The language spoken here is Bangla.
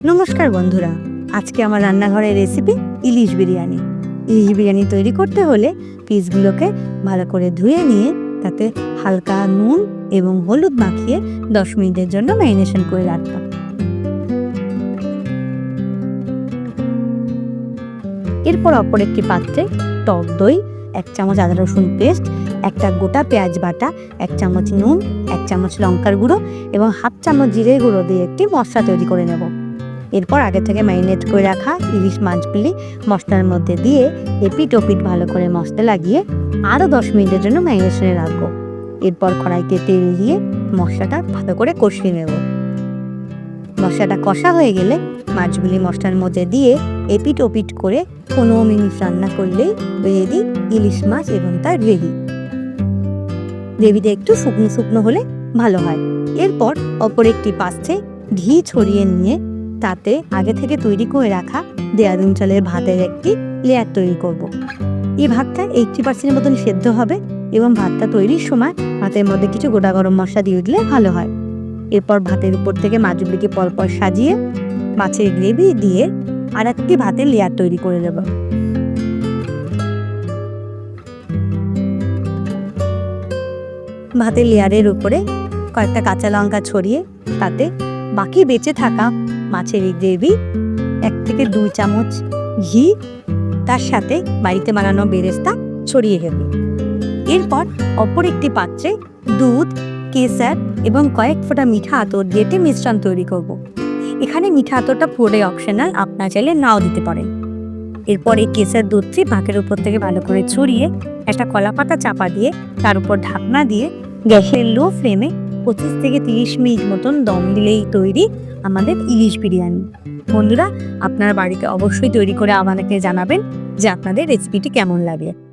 নমস্কার বন্ধুরা, আজকে আমার রান্নাঘরের রেসিপি ইলিশ বিরিয়ানি। ইলিশ বিরিয়ানি তৈরি করতে হলে পিসগুলোকে ভালো করে ধুয়ে নিয়ে তাতে হালকা নুন এবং হলুদ মাখিয়ে দশ মিনিটের জন্য ম্যারিনেশন করে রাখতাম এরপর অপর একটি পাত্রে টক দই, এক চামচ আদা রসুন পেস্ট, একটা গোটা পেঁয়াজ বাটা, এক চামচ নুন, এক চামচ লঙ্কার গুঁড়ো এবং হাফ চামচ জিরে গুঁড়ো দিয়ে একটি মশলা তৈরি করে নেব। এরপর আগে থেকে ম্যারিনেট করে রাখা ইলিশ মাছগুলি মশলার মধ্যে দিয়ে এপিট ওপিট ভালো করে মশলা লাগিয়ে আরও দশ মিনিটের জন্য ম্যারিনেশনে রাখব। এরপর কড়াইতে তেল দিয়ে মশলাটা ভালো করে কষিয়ে নেব। মশলাটা কষা হয়ে গেলে মাছগুলি মশলার মধ্যে দিয়ে এপিট ওপিট করে পনেরো মিনিট রান্না করলেই রেডি ইলিশ মাছ এবং তার গ্রেভি। গ্রেভিটা একটু শুকনো শুকনো হলে ভালো হয়। এরপর অপর একটি পাত্রে ঘি ছড়িয়ে নিয়ে তাতে আগে থেকে তৈরি করে রাখা দেয়াদুন চালের ভাতের একটি লেয়ার তৈরি করব। এই ভাতটা এইটটি পার্সেন্টের মতন সেদ্ধ হবে এবং ভাতটা তৈরির সময় ভাতের মধ্যে কিছু গোটা গরম মশলা দিয়ে দিলে ভালো হয় এরপর ভাতের উপর থেকে মাছগুলিকে পরপর সাজিয়ে মাছের গ্রেভি দিয়ে আর একটি ভাতের লেয়ার তৈরি করে দেব ভাতের লেয়ারের উপরে কয়েকটা কাঁচা লঙ্কা ছড়িয়ে তাতে বাকি বেঁচে থাকা মাছের এই গ্রেভি, এক থেকে দুই চামচ ঘি, তার সাথে বাড়িতে বানানো বেরেস্তা ছড়িয়ে দেবে এরপর অপর একটি পাত্রে দুধ, কেসার এবং কয়েক ফোঁটা মিঠা আতর দিয়ে মিশ্রণ তৈরি করব। এখানে মিঠা আতরটা পুরোটাই অপশনাল আপনার চাইলে নাও দিতে পারেন এরপর এই কেসার দুধটি পাকের উপর থেকে ভালো করে ছড়িয়ে একটা কলা পাতা চাপা দিয়ে তার উপর ঢাকনা দিয়ে গ্যাসের লো ফ্লেমে পঁচিশ থেকে তিরিশ মিনিট মতন দম দিলেই তৈরি আমাদের ইলিশ বিরিয়ানি। বন্ধুরা, আপনার বাড়িতে অবশ্যই তৈরি করে আমাদেরকে জানাবেন যে আপনাদের রেসিপিটি কেমন লাগে।